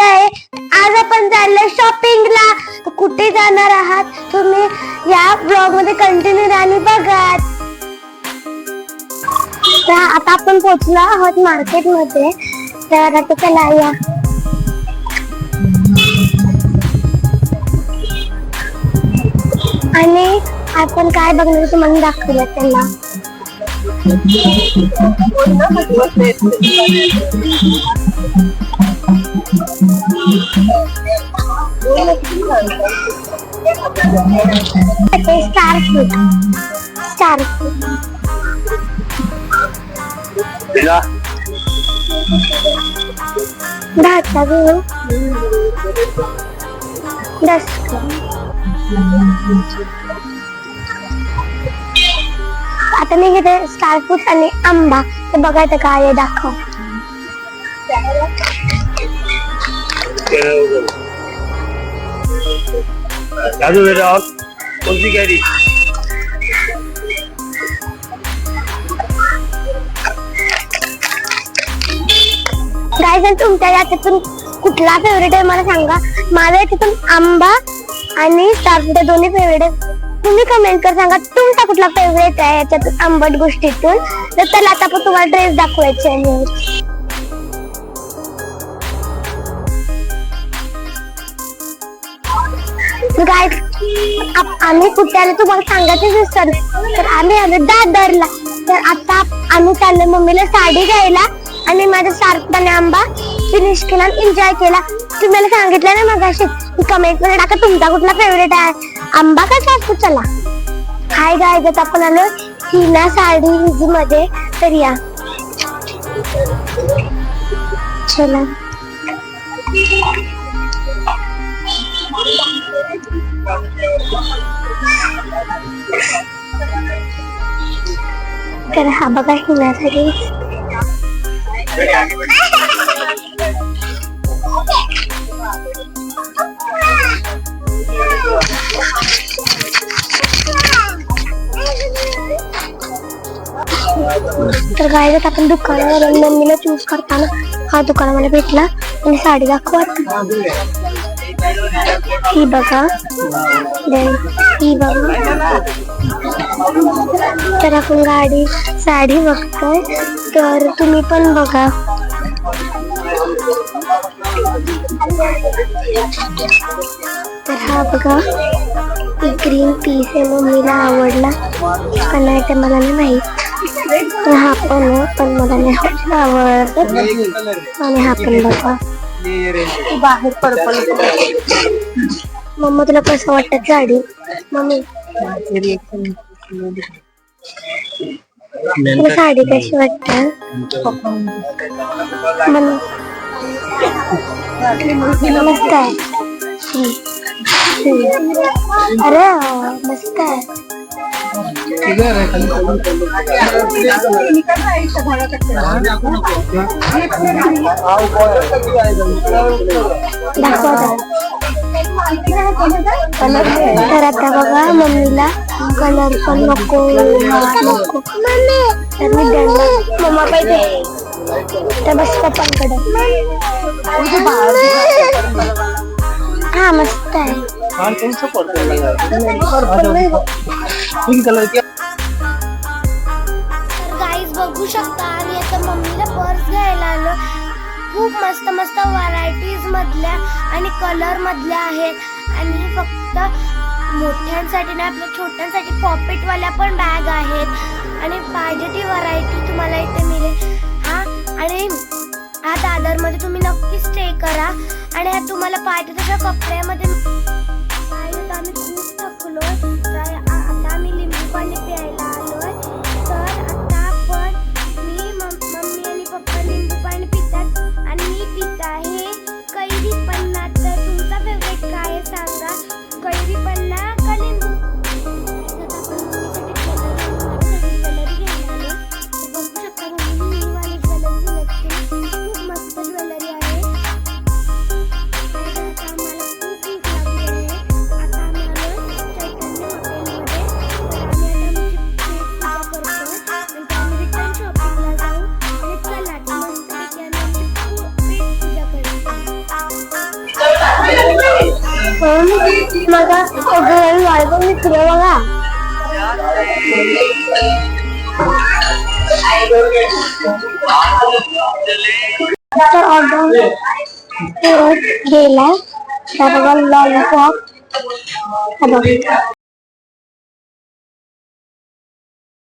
आहे. आज आपण चाललोय शॉपिंगला कुठे जाणार आहात? तुम्ही या ब्लॉगमध्ये कंटिन्यू आणि बघा आता आपण पोहोचलो आहोत मार्केटमध्ये. तर आता चला या. आणि आपण काय बघणार तुम्हाला दाखवलं त्याला स्टार फ्रूट स्टार फ्रूट दहाचा घेऊ दस आता मी घेते स्टार फ्रूट आणि आंबा. ते बघायचं काय दाखव. दादू बेटा और कौन सी तुमच्या याच्यातून कुठला फेवरेट आहे मला सांगा? माझ्या याच्यातून आंबा आणि सारपुटे दोन्ही फेवरेट आहे तुम्ही कमेंट कर सांगा तुमचा कुठला फेवरेट आहे याच्यातून आंबट गोष्टीतून? तर चला आता पण तुम्हाला ड्रेस दाखवायचे आहे. काय आम्ही कुठे तुम्हाला सांगायचं असतं तर आम्ही आलो दादरला. तर आता आम्ही चाललो मम्मीला साडी घ्यायला. आणि माझा सार्फ आंबा फिनिश केला एन्जॉय केला. तुम्हाला सांगितलं ना मग अशी कमेंटमध्ये टाका तुमचा कुठला फेवरेट आहे. आंबा का सार्फ चला. हाय गाय गत आपण आलो हिना साडी मध्ये. तर या. चला. तर हा बघा हिनासाठी. तर गायला आपण दुकानावर मम्मीला चूज करताना हा दुकानामध्ये मला भेटला. आणि साडी दाखवा. ही बघा. Then ही बघा. तर आपण गाडी साडी बघतोय. तर तुम्ही पण बघा. तर हा बघा. ग्रीन पीस आहे. मम्मीला आवडला. का नाही ते मला नाही माहीत. तर हा पण पण मला नाही आवडत. आणि हा पण बघा. बाहेर पर्पल मम्मा तुला कसं वाटत गाडी? मम्मी. तुला साडी कशी वाटत? मला मस्त आहे. अरे मस्त आहे. दाखवा तर आता बघा मम्मीला कलर पण नको नको तर मी त्यांना मम्मा पाहिजे तर बस पप्पांकडे हा मस्त आहे पिंक कलर की गाईज बघू शकता आणि आता मम्मीला पर्स घ्यायला आलो. खूप मस्त मस्त व्हरायटीज मधल्या आणि कलर मधल्या आहेत. आणि फक्त मोठ्यांसाठी ना आपल्या छोट्यांसाठी पॉकेटवाल्या पण बॅग आहेत. आणि पाहिजे ती व्हरायटी तुम्हाला इथे मिळेल. हा आणि हा दादरमध्ये तुम्ही नक्की स्टे करा. आणि हा तुम्हाला पाहिजे तशा कपड्यामध्ये म्हणून माझा घर वाढतो मी तुला बघा. तर ऑर्डर केला त्याबरोबर लॉलीपॉप